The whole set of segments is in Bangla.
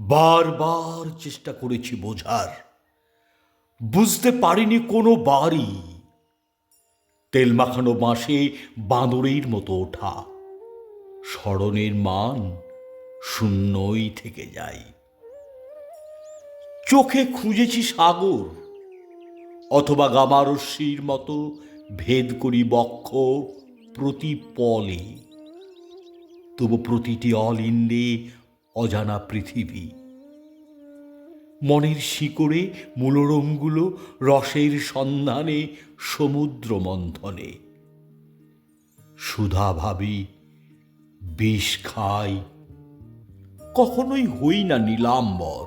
বারবার চেষ্টা করেছি বোঝার। বুঝতে পারিনি কোনো বাড়ি। তেল মাখানো বাঁশে বাঁদরের মতো ওঠা। স্মরণের মান শূন্যই থেকে যায়। চোখে খুঁজেছি সাগর, অথবা গামারস্যির মতো ভেদ করি বক্ষ প্রতি পলে। তবু প্রতিটি অলিন্দে অজানা পৃথিবী। মনের শিকড়ে মূলরমগুলো রসের সন্ধানে সমুদ্র মন্থনে সুধা ভাবি বিষ খাই। কখনোই হই না নীলাম্বর।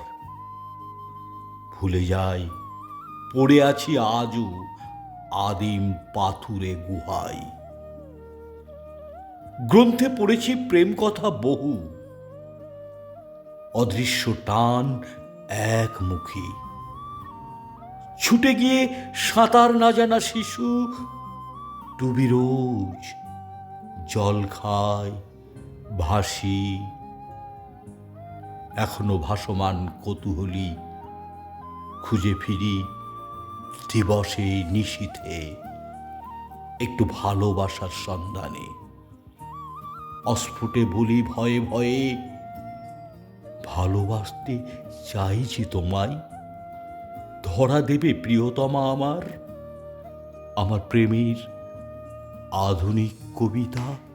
ভুলে যাই, পড়ে আছি আজও আদিম পাথুরে গুহায়। গ্রন্থে পড়েছি প্রেম কথা বহু। অদৃশ্য টান একমুখী ছুটে গিয়ে সাঁতার না জানা শিশু ডুবি রোজ জল খায়, ভাসি। এখনও ভাসমান কৌতূহলী খুঁজে ফিরি দিবসে নিশীথে একটু ভালোবাসার সন্ধানে। অস্ফুটে বলি ভয়ে ভয়ে ভালোবাসতে চাইছি তোমায়। ধরা দেবে প্রিয়তমা আমার। আমার প্রেমের আধুনিক কবিতা